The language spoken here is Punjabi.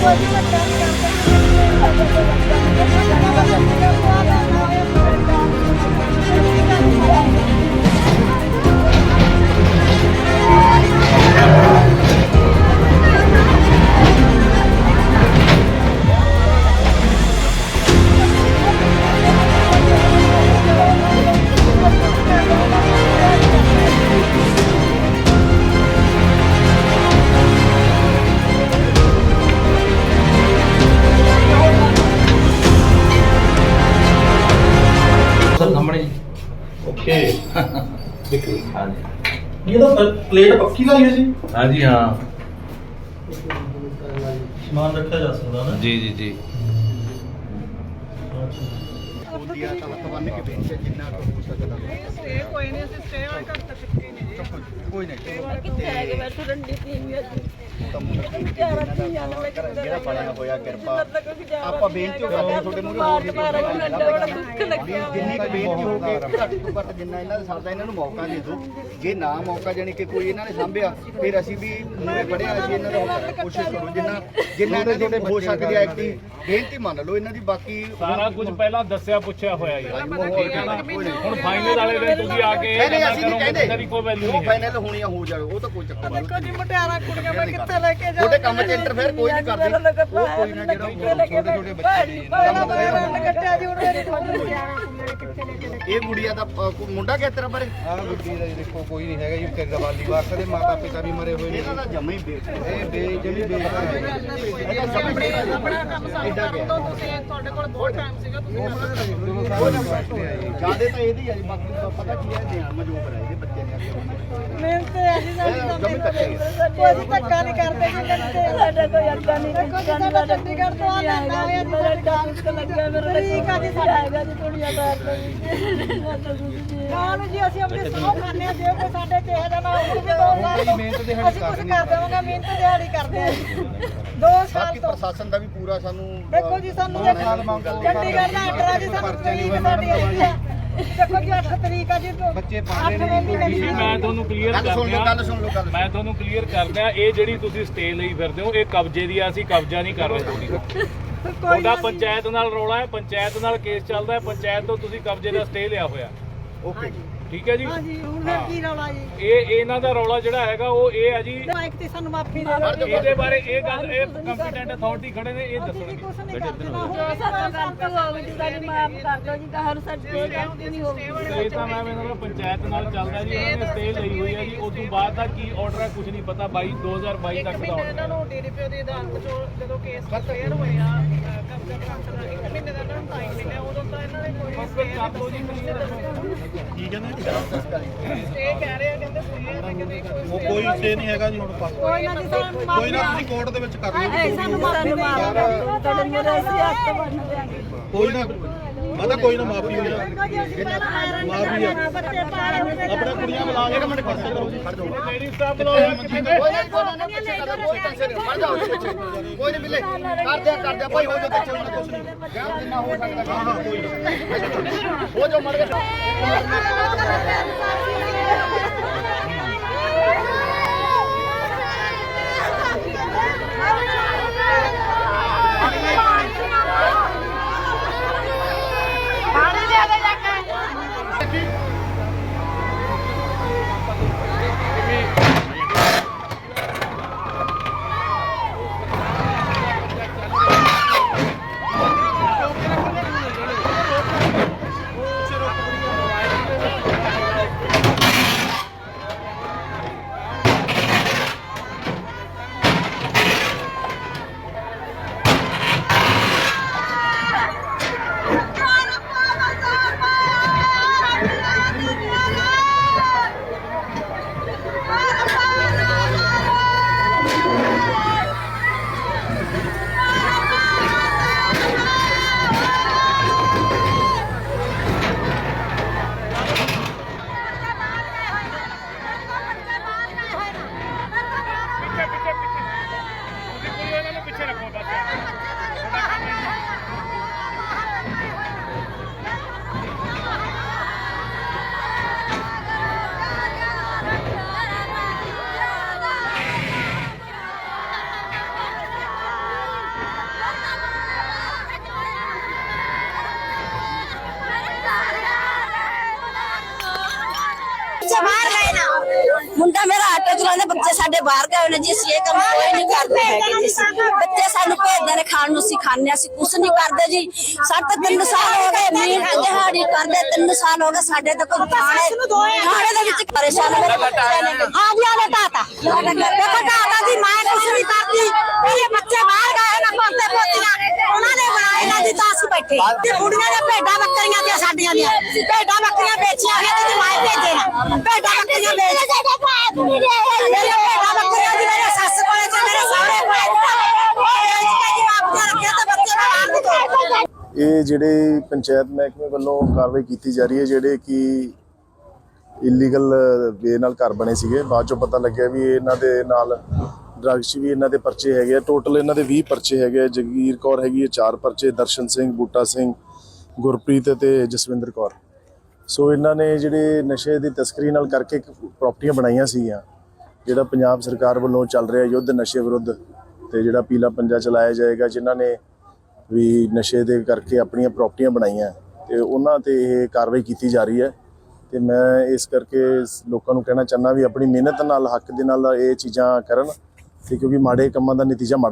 ਸਰ ਹਾਂਜੀ ਇਹ ਤਾਂ ਪਲੇਟ ਪੱਕੀ ਲਾਈ ਹੈ ਜੀ। ਹਾਂਜੀ ਹਾਂ। ਸਮਾਨ ਰੱਖਿਆ ਜਾ ਸਕਦਾ ਨਾ। ਜੀ ਜੀ ਜੀ। ਬੋਲੀਆਂ ਤਾਂ ਹੱਥ ਬੰਨ ਕੇ ਬੇਨਤੀ ਹੈ ਜਿੰਨਾ ਕੁ ਹੋ ਸਕਦਾ। ਸਟੇ ਕੋਈ ਨਹੀਂ ਅਸੀਂ ਸਟੇ ਵਾਲੇ ਘਰ ਤੱਕ ਨਹੀਂ ਕੋਈ ਨਹੀਂ। ਕਿੱਥੇ ਰਹਿ ਗਏ ਬੈਠੋ ਰੰਡੀ ਪੀਣੀ ਅੱਜ ਤਾਂ ਮੁੰਡਾ ਜਿਹੜਾ ਬਣਿਆ ਹੋਇਆ ਕਿਰਪਾ। ਆਪਾਂ ਬੇਨਤੀ ਕਰਦੇ ਹਾਂ ਤੁਹਾਡੇ ਮੂਹਰੇ ਹੋਰ ਵੀ ਦੁੱਖ ਲੱਗਿਆ ਜਿੰਨੀ ਕੁ ਬੇਨਤੀ ਹੋ ਕੇ ਘੱਟ ਤੋਂ ਘੱਟ ਜਿੰਨਾ ਇਹਨਾਂ ਦਾ ਸਰਦਾ ਇਹਨਾਂ ਨੂੰ ਮੌਕਾ ਦੇ ਦਿਓ। ਜੇ ਨਾ ਮੌਕਾ ਜਾਣੀ ਕਿ ਕੋਈ ਇਹਨਾਂ ਨੇ ਸਾਂਭਿਆ ਫਿਰ ਅਸੀਂ ਵੀ ਮੂਹਰੇ ਪੜਿਆ ਅਸੀਂ ਇਹਨਾਂ ਦਾ ਕੋਸ਼ਿਸ਼ ਕਰੋ ਜਿੰਨਾ ਜਿੰਨਾ ਇਹਨਾਂ ਦੇ ਹੋ ਸਕਦੀ ਹੈ ਕਿ ਬੇਨਤੀ ਮੰਨ ਲਓ ਇਹਨਾਂ ਦੀ ਬਾਕੀ ਸਾਰਾ ਕੁਝ ਪਹਿਲਾਂ ਦੱਸਿਆ ਪੁੱਛਿਆ ਹੋਇਆ ਜੀ। ਠੀਕ ਹੈ? ਨਾ ਹੁਣ ਫਾਈਨਲ ਵਾਲੇ ਦਿਨ ਤੁਸੀਂ ਆ ਕੇ ਨਹੀਂ ਨਹੀਂ ਗੱਲਾਂ ਅਸੀਂ ਨਹੀਂ ਕਰੋਗੇ ਕਹਿੰਦੇ। ਤੇਰੀ ਕੋਈ ਵੈਲਿਊ ਉਹ ਨਹੀਂ ਹੈ। ਫਾਈਨਲ ਹੋਣੀਆਂ ਹੋ ਜਾਵੇ ਉਹ ਤਾਂ ਕੋਈ ਚੱਕਰ ਨਹੀਂ। ਦੇਖੋ ਜੀ ਮੁਟਿਆਰਾਂ ਕੁੜੀਆਂ ਮੈਂ ਕਿੱਥੇ ਲੈ ਕੇ ਜਾ ਤੁਹਾਡੇ ਕੰਮ 'ਚ ਇੰਟਰਫੇਅਰ ਕੋਈ ਨਹੀਂ ਕਰਦੇ। ਉਹ ਕੋਈ ਨਾ ਜਿਹੜਾ ਛੋਟੇ ਛੋਟੇ ਬੱਚੇ ਨੇ ਪਹਿਲਾਂ ਮੈਂ ਰੰਡ ਕੱਟਿਆ ਜੀ ਉਹਨੇ ਇਹ ਗੁੜੀਆ ਦਾ ਅ, ਕੋਈ ਮੁੰਡਾ ਕਿਸ ਤਰ੍ਹਾਂ ਬਾਰੇ? ਆ ਗੁੱਡੀ ਦਾ ਜੀ ਦੇਖੋ ਕੋਈ ਨਹੀਂ ਹੈਗਾ ਜੀ ਵਿਚਾਰੀ ਦਾ ਵਾਲੀ ਵਾਰਸ ਦੇ ਮਾਤਾ ਪਿਤਾ ਵੀ ਮਰੇ ਹੋਏ ਨੇ ਇਹਨਾਂ ਦਾ ਜੰਮੇ ਹੀ ਬੇਟ ਇਹ ਬੇ ਜਮੀ ਬੇਕਾਰ ਹੈ। ਆਪਣਾ ਕੰਮ ਸਾਡਾ ਕਰ ਦੋ ਤੁਸੀਂ ਤੁਹਾਡੇ ਕੋਲ ਬਹੁਤ ਟਾਈਮ ਸੀਗਾ ਤੁਸੀਂ ਦੋਨੋਂ ਦੀ ਵਾਸਤੇ ਆ ਜੀ। ਜਿਆਦੇ ਤਾਂ ਇਹਦੀ ਆ ਜੀ ਬਾਕੀ ਤਾਂ ਪਤਾ ਕੀ ਹੈ ਨਿਆਣ ਮਜੂਬ ਹੈ ਇਹਦੇ ਬੱਚੇ ਨੇ ਅੱਗੇ। ਮਿਹਨਤ ਹੈ ਜੀ ਇਹ ਜੰਮੇ ਕੱਟੇ ਕੋਈ ਧੱਕਾ ਨਹੀਂ ਕਰਦੇ ਜੀ ਕਹਿੰਦੇ ਸਾਡਾ ਕੋਈ ਅੱਗਾ ਨਹੀਂ ਦੇਖੋ ਜੀ ਸਾਡਾ ਚੰਡੀਗੜ੍ਹ ਤੋਂ ਆ ਲੈਂਦਾ ਹੈ ਮੇਰਾ ਡਾਂਸ ਲੱਗਿਆ ਮੇਰਾ ਠੀਕ ਆ ਜੀ ਸਾਡਾ। ਹੈਗਾ ਜੀ ਦੁਨੀਆ ਦਾ ਕਾਲ ਜੀ ਅਸੀਂ ਆਪਣੀ ਸੌ ਖਾਣੇ ਆ ਜੇ ਕੋਈ ਸਾਡੇ ਤੇ ਇਹਦਾ ਨਾ ਉਹ ਵੀ ਦੋ ਸਾਲ ਤੋਂ ਮਿਹਨਤ ਦਿਹਾੜੀ ਅਸੀਂ ਕੁਝ ਕਰਦੇ ਕਰ ਦੇਵਾਂਗੇ ਮਿਹਨਤ ਦਿਹਾੜੀ ਕਰਦੇ ਆ। ਦੋ ਸਾਲ ਬਾਕੀ ਤੋਂ। ਪ੍ਰਸ਼ਾਸਨ ਦਾ ਵੀ ਪੂਰਾ ਸਾਨੂੰ ਦੇਖੋ ਜੀ ਸਾਨੂੰ ਚੰਡੀਗੜ੍ਹ ਦਾ ਆਰਡਰ ਆ ਜੀ ਸਾਨੂੰ ਤਰੀਕ ਸਾਡੀ ਆਈ ਹੈ। ਦੇਖੋ ਜੀ 8 ਤਰੀਕ ਆ ਜੀ ਬੱਚੇ ਪਾਉਂਦੇ ਨੇ ਜੀ, ਕੋਈ ਜੀ ਮੈਂ ਤੁਹਾਨੂੰ ਕਲੀਅਰ ਗੱਲ ਸੁਣ ਲਓ ਕਰਦਿਆਂ ਗੱਲ ਸੁਣ ਲਓ ਗੱਲ ਮੈਂ ਤੁਹਾਨੂੰ ਕਲੀਅਰ ਕਰਦਿਆਂ ਇਹ ਜਿਹੜੀ ਤੁਸੀਂ ਸਟੇ ਲਈ ਫਿਰਦੇ ਹੋ ਇਹ ਕਬਜ਼ੇ ਦੀ ਆ ਅਸੀਂ ਕਬਜ਼ਾ ਨਹੀਂ ਕਰ ਰਹੇ ਤੁਹਾਡੀ। ਤੁਹਾਡਾ ਪੰਚਾਇਤ ਨਾਲ ਰੌਲਾ ਹੈ ਪੰਚਾਇਤ ਨਾਲ ਕੇਸ ਚੱਲਦਾ ਹੈ ਪੰਚਾਇਤ ਤੋਂ ਤੁਸੀਂ ਕਬਜ਼ੇ ਦਾ ਸਟੇ ਲਿਆ ਹੋਇਆ। ਓਕੇ ਜੀ ਠੀਕ ਹੈ ਜੀ? ਹਾਂਜੀ ਹੁਣ ਫਿਰ ਕੀ ਰੌਲਾ ਜੀ? ਇਹ ਇਹਨਾਂ ਦਾ ਰੌਲਾ ਜਿਹੜਾ ਹੈਗਾ ਉਹ ਇਹ ਹੈ ਜੀ। ਮਾਈਕ ਤੇ ਸਾਨੂੰ ਮਾਫੀ ਦੇ ਦਿਓ। ਇਹਦੇ ਬਾਰੇ ਇਹ ਗੱਲ ਇਹ ਕੰਪੀਟੈਂਟ ਅਥਾਰਟੀ ਖੜੇ ਨੇ ਇਹ ਦੱਸਣਗੇ ਇਹ ਤਾਂ ਮੈਂ ਇਹਨਾਂ ਪੰਚਾਇਤ ਨਾਲ ਚੱਲਦਾ ਜੀ ਉਹਨਾਂ ਨੇ ਸਟੇ ਲਈ ਹੋਈ ਹੈ ਜੀ। ਉਸ ਤੋਂ ਬਾਅਦ ਦਾ ਕੀ ਆਰਡਰ ਹੈ ਕੁਝ ਨਹੀਂ ਪਤਾ। 22 2022 ਇੱਕ ਤੱਕ ਦਾ ਇਹਨਾਂ ਨੂੰ ਡੀਡੀਪੀਓ ਦੀ ਅਦਾਲਤ ਚੋਂ ਜਦੋਂ ਕੇਸ ਕਲੀਅਰ ਹੋਇਆ ਕਬਜ਼ਾ ਪ੍ਰਾਪਤ ਦਾ ਇੱਕ ਮਹੀਨੇ ਦਾ ਟਾਈਮ ਮਿਲਿਆ ਉਦੋਂ ਲਓ ਜੀ ਸਟੇ ਕਹਿ ਰਹੇ ਆ ਕਹਿੰਦੇ ਸਟੇ ਹੈ ਮੈਂ ਕਹਿੰਦੇ ਕੋਈ ਉਹ ਕੋਈ ਸੇ ਨਹੀਂ ਹੈਗਾ ਜੀ ਹੁਣ ਪਾਸ ਕੋਈ ਨਾ ਜੀ ਸਾਨੂੰ ਕੋਈ ਨਾ ਤੁਸੀਂ ਕੋਰਟ ਦੇ ਵਿੱਚ ਕਰ ਲਓ। ਸਾਨੂੰ ਮਾਫ ਕਰ ਦਿਓ ਤੁਹਾਡੇ ਮੇਰੇ ਅਸੀਂ ਹੱਥ ਬੰਨ ਦਿਆਂਗੇ। ਕੋਈ ਨਾ ਮਾਤਾ ਕੋਈ ਨਾ ਮਾਫੀ ਹੋ ਜਾ ਦੇਖੋ ਜੀ ਅਸੀਂ ਪਹਿਲਾਂ ਆਇਰਨ ਮਾਫੀ ਹੈ ਬੱਚੇ ਪਾਲੇ ਹੁੰਦੇ ਆਪਣਾ ਕੁੜੀਆਂ ਬੁਲਾ ਕੇ ਮਿੰਟ ਖੜ ਕਰੋ ਜੀ ਖੜ ਜਾਓ ਲੇਡੀ ਸਟਾਫ ਬੁਲਾਓ ਕਿੱਥੇ ਕੋਈ ਨਹੀਂ ਕੋਈ ਨਾ ਪਿੱਛੇ ਕਰ ਕੋਈ ਟੈਨਸ਼ਨ ਨਹੀਂ ਖੜ ਜਾਓ ਪਿੱਛੇ ਕੋਈ ਨਹੀਂ ਮਿਲੇ ਕਰਦੇ ਆ ਕਰਦੇ ਆ ਭਾਈ ਹੋ ਜਾਓ ਪਿੱਛੇ ਉਹਨਾਂ ਕੁਛ ਨਹੀਂ ਜਾਂ ਜਿੰਨਾ ਹੋ ਸਕਦਾ ਹਾਂ ਹਾਂ ਕੋਈ ਨਹੀਂ ਹੋ ਜਾਓ ਮੜ ਕੇ ਬੱਚੇ ਬਾਹਰ ਗਏ ਨਾ। ਮੁੰਡਾ ਮੇਰਾ ਆਟੋ ਚਲਾਉਂਦਾ ਬੱਚੇ ਸਾਡੇ ਬਾਹਰ ਗਏ ਨੇ ਜੀ ਅਸੀਂ ਇਹ ਕੰਮ ਕੋਈ ਨਹੀਂ ਕਰਦੇ ਹੈਗੇ ਜੀ। ਬੱਚੇ ਸਾਨੂੰ ਭੇਜਦੇ ਨੇ ਖਾਣ ਨੂੰ ਅਸੀਂ ਖਾਂਦੇ ਹਾਂ, ਅਸੀਂ ਕੁਛ ਨਹੀਂ ਕਰਦੇ ਜੀ। ਸਾਡੇ ਤਾਂ ਤਿੰਨ ਸਾਲ ਹੋ ਗਏ ਮਿਹਨਤ ਦਿਹਾੜੀ ਕਰਦੇ ਤਿੰਨ ਸਾਲ ਹੋ ਗਏ ਸਾਡੇ ਤਾਂ ਕੋਈ ਖਾਣੇ ਖਾਣੇ ਦੇ ਵਿੱਚ ਪਰੇਸ਼ਾਨ ਬੱਚੇ ਨੇ ਹਾਂ ਜੀ ਆਲੇ ਤਾਤਾ ਦੇਖੋ ਤਾਤਾ ਜੀ ਮੈਂ ਕੁਛ ਨਹੀਂ ਕਰਦੀ ਮੇਰੇ ਬੱਚੇ ਬਾਹਰ ਗਏ ਨਾ ਪੋਤੇ ਪੋਤੀਆਂ ਉਹਨਾਂ ਨੇ ਬਣਾਏ ਨਾ ਤਾਂ ਤੇ ਬੁੜੀਆਂ ਨੇ ਭੇਡਾਂ ਬੱਕਰੀਆਂ ਦੀਆਂ ਸਾਡੀਆਂ ਦੀਆਂ। ਭੇਡਾਂ ਬੱਕਰੀਆਂ ਵੇਚੀਆਂ ਗਈਆਂ ਤੇ ਮੈਂ ਭੇਜੇ ਨਾ। ਭੇਡਾਂ ਬੱਕਰੀਆਂ ਵੇਚ। ਮੇਰੇ ਭੇਡਾਂ ਬੱਕਰੀਆਂ ਦੀ ਮੇਰੇ ਸੱਸ ਕੋਲੇ ਤੇ ਮੇਰੇ ਤੇ ਇਹ ਜਿਹੜੇ ਪੰਚਾਇਤ ਮਹਿਕਮੇ ਵੱਲੋਂ ਕਾਰਵਾਈ ਕੀਤੀ ਜਾ ਰਹੀ ਹੈ ਜਿਹੜੇ ਕਿ ਇਲੀਗਲ ਵੇ ਨਾਲ ਘਰ ਬਣੇ ਸੀਗੇ ਬਾਅਦ ਚੋਂ ਪਤਾ ਲੱਗਿਆ ਵੀ ਇਹਨਾਂ ਦੇ ਨਾਲ ਡਰੱਗਸ ਵੀ ਇਹਨਾਂ ਦੇ ਪਰਚੇ ਹੈਗੇ ਆ। ਟੋਟਲ ਇਹਨਾਂ ਦੇ 20 ਪਰਚੇ ਹੈਗੇ ਆ। ਜਗੀਰ ਕੌਰ ਹੈਗੀ ਹੈ ਚਾਰ ਪਰਚੇ। ਦਰਸ਼ਨ ਸਿੰਘ, ਬੂਟਾ ਸਿੰਘ, ਗੁਰਪ੍ਰੀਤ ਤੇ ਜਸਵਿੰਦਰ ਕੌਰ। ਸੋ ਇਹਨਾਂ ਨੇ ਜਿਹੜੇ ਨਸ਼ੇ ਦੀ ਤਸਕਰੀ ਨਾਲ ਕਰਕੇ ਪ੍ਰਾਪਰਟੀਆਂ ਬਣਾਈਆਂ ਸੀਗੀਆਂ, ਜਿਹੜਾ ਪੰਜਾਬ ਸਰਕਾਰ ਵੱਲੋਂ ਚੱਲ ਰਿਹਾ ਯੁੱਧ ਨਸ਼ੇ ਵਿਰੁੱਧ ਤੇ ਜਿਹੜਾ ਪੀਲਾ ਪੰਜਾ ਚਲਾਇਆ ਜਾਏਗਾ, ਜਿਨ੍ਹਾਂ ਨੇ ਵੀ ਨਸ਼ੇ ਦੇ ਕਰਕੇ ਆਪਣੀਆਂ ਪ੍ਰਾਪਰਟੀਆਂ ਬਣਾਈਆਂ, ਤੇ ਉਹਨਾਂ ਤੇ ਇਹ ਕਾਰਵਾਈ ਕੀਤੀ ਜਾ ਰਹੀ ਹੈ। ਤੇ ਮੈਂ ਇਸ ਕਰਕੇ ਲੋਕਾਂ ਨੂੰ ਕਹਿਣਾ ਚਾਹੁੰਦਾ ਵੀ ਆਪਣੀ ਮਿਹਨਤ ਨਾਲ, ਹੱਕ ਦੇ ਨਾਲ ਇਹ ਚੀਜ਼ਾਂ ਕਰਨ। ਤੇ ਕਿਉਂਕਿ ਮਾੜੇ ਕੰਮਾਂ ਦਾ ਨਤੀਜਾ ਮਾੜਾ